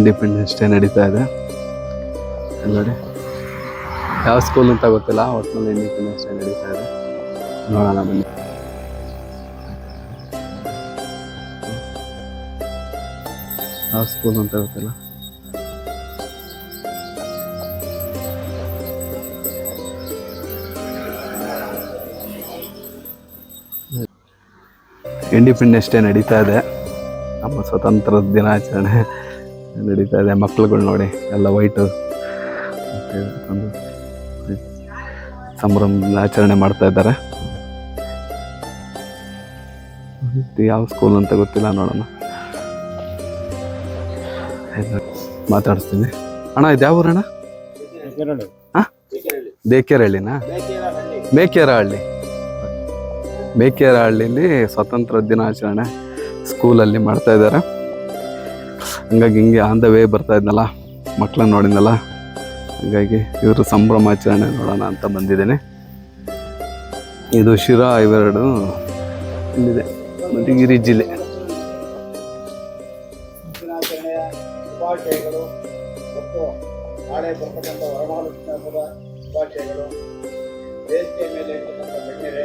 Independence day ನಡೀತಾ ಇದೆ. ನೋಡಿ. ಯಾವ ಸ್ಕೂಲ್ ಅಂತ ಗೊತ್ತಿಲ್ಲ ಒಟ್ಟಿನಲ್ಲಿ ಇಂಡಿಪೆಂಡೆನ್ಸ್ ಡೇ ನಡೀತಾ ಇದೆ. ನೋಡೋಣ ಬನ್ನಿ. ಯಾವ ಸ್ಕೂಲ್ ಅಂತ ಗೊತ್ತಿಲ್ಲ. ಇಂಡಿಪೆಂಡೆನ್ಸ್ ಡೇ ನಡೀತಾ ಇದೆ. ನಮ್ಮ ಸ್ವತಂತ್ರ ದಿನಾಚರಣೆ. ನಡೀತಾ ಇದೆ. ಮಕ್ಳುಗಳು ನೋಡಿ, ಎಲ್ಲ ವೈಟು ಒಂದು ಸಂಭ್ರಮ ಆಚರಣೆ ಮಾಡ್ತಾ ಇದ್ದಾರೆ. ಇದು ಯಾವ ಸ್ಕೂಲ್ ಅಂತ ಗೊತ್ತಿಲ್ಲ, ನೋಡೋಣ. ಮಾತಾಡಿಸ್ತೀನಿ. ಅಣ್ಣ, ಇದು ಯಾವ ಊರಣ್ಣ? ಹಾಂ ದೇಕೇರಹಳ್ಳಿನಾ ಮೇಕೇರಹಳ್ಳಿ ಸ್ವಾತಂತ್ರ್ಯ ದಿನಾಚರಣೆ ಸ್ಕೂಲಲ್ಲಿ ಮಾಡ್ತಾ ಇದ್ದಾರೆ. ಹಂಗಾಗಿ ಹಿಂಗೆ ಆನ್ ದ ವೇ ಬರ್ತಾ ಇದ್ನಲ್ಲ ಮಕ್ಕಳನ್ನ ನೋಡಿದ್ನಲ್ಲ, ಹಾಗಾಗಿ ಇವರು ಸಂಭ್ರಮಾಚರಣೆ ನೋಡೋಣ ಅಂತ ಬಂದಿದ್ದೇನೆ. ಇದು ಶಿರಾ ಇವೆರಡು ಇಲ್ಲಿದೆ, ಮಧುಗಿರಿ ಜಿಲ್ಲೆ. ಮೇಲೆ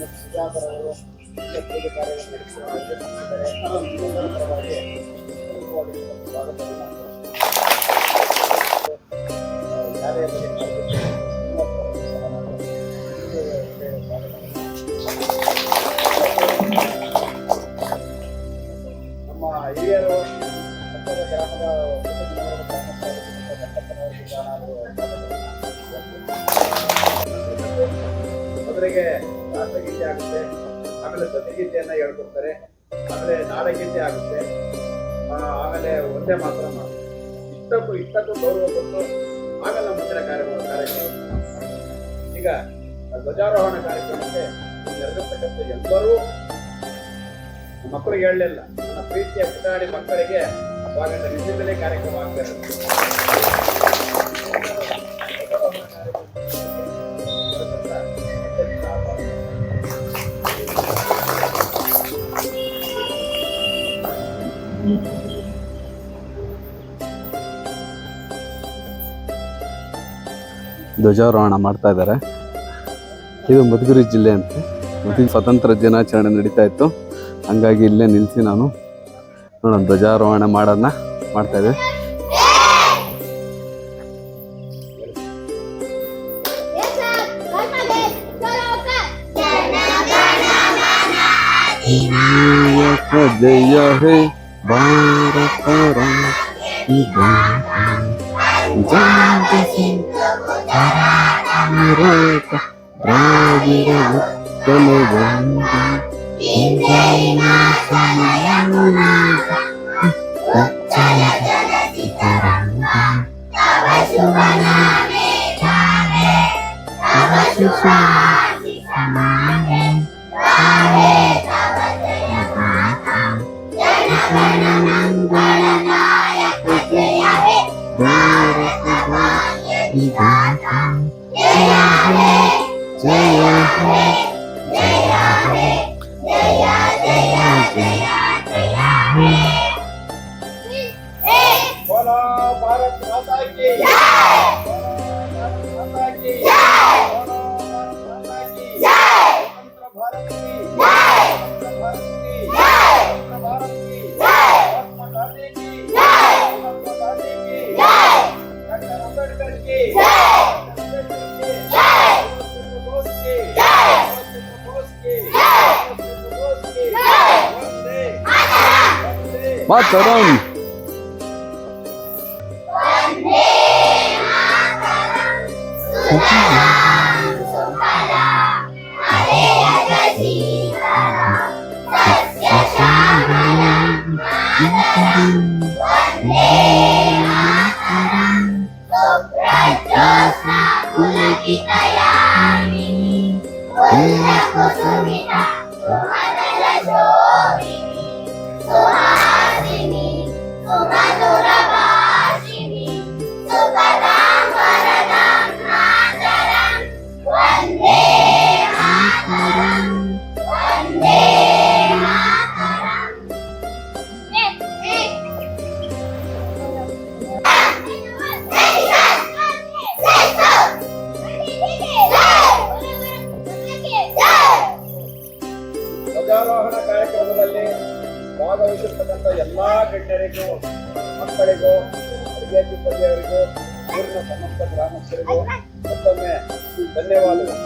ಬರಲಿ ನಮ್ಮ ಹಿರಿಯರು ಪಕ್ಕದ ಗ್ರಾಮದ ಮೊದಲಿಗೆ ರಾಷ್ಟ್ರಗೀತೆ ಆಗುತ್ತೆ. ಆಮೇಲೆ ಸತಿಗೀತೆಯನ್ನು ಹೇಳ್ಕೊಡ್ತಾರೆ. ಆಮೇಲೆ ನಾಡಗೀತೆ ಆಗುತ್ತೆ. ಆಮೇಲೆ ಒಂದೇ ಮಾತ್ರ ಮಾಡ್ತಾರೆ ಇಷ್ಟಕ್ಕೂ ಇಷ್ಟಕ್ಕೂ ಗೌರವ ಕೊಟ್ಟು ಆಮೇಲೆ ನಮ್ಮ ಮುಂದಿನ ಕಾರ್ಯಕ್ರಮ ಕಾರ್ಯಕ್ರಮ. ಈಗ ಧ್ವಜಾರೋಹಣ ಕಾರ್ಯಕ್ರಮಕ್ಕೆ ನೆರೆದಿರ್ತಕ್ಕಂಥ ಎಲ್ಲರೂ ಮಕ್ಕಳಿಗೆ ಹೇಳಲಿಲ್ಲ, ನನ್ನ ಪ್ರೀತಿಯ ಪುಟಾಣಿ ಮಕ್ಕಳಿಗೆ ಸ್ವಾಗತ. ನಿಜದಲ್ಲೇ ಕಾರ್ಯಕ್ರಮ ಆಗ್ತಾ ಇರೋದು ಧ್ವಜಾರೋಹಣ ಮಾಡ್ತಾ ಇದ್ದಾರೆ. ಇದು ಮಧುಗಿರಿ ಜಿಲ್ಲೆ ಅಂತ. ಮತ್ತು ಸ್ವತಂತ್ರ ದಿನಾಚರಣೆ ನಡೀತಾ ಇತ್ತು. ಹಂಗಾಗಿ ಇಲ್ಲೇ ನಿಲ್ಲಿಸಿ ನಾನು ನೋಡೋಣ, ಧ್ವಜಾರೋಹಣ ಮಾಡೋದನ್ನ ಮಾಡ್ತಾ ಇದ್ದೆ. ಜಯ ಹೇ, ಭಾರತ 원장 대신 사랑으로다 너희를 웃음을 원다. 인생이 마사나야 문화가 어쩌야 저러지 사랑과 나와수바나메 자네 나와수바 사망해 사회 बोलो भारत माता की मातरम Kita yang ini, punya kusumita. ಭಾಗವಹಿಸಿರ್ತಕ್ಕಂಥ ಎಲ್ಲ ಗಣ್ಯರಿಗೂ ಮಕ್ಕಳಿಗೂ ಅಡುಗೆ ಸಿಬ್ಬಂದಿಯವರಿಗೂ ಊರಿನ ಸಮಸ್ತ ಗ್ರಾಮಸ್ಥರಿಗೂ ಮತ್ತೊಮ್ಮೆ ಧನ್ಯವಾದಗಳು.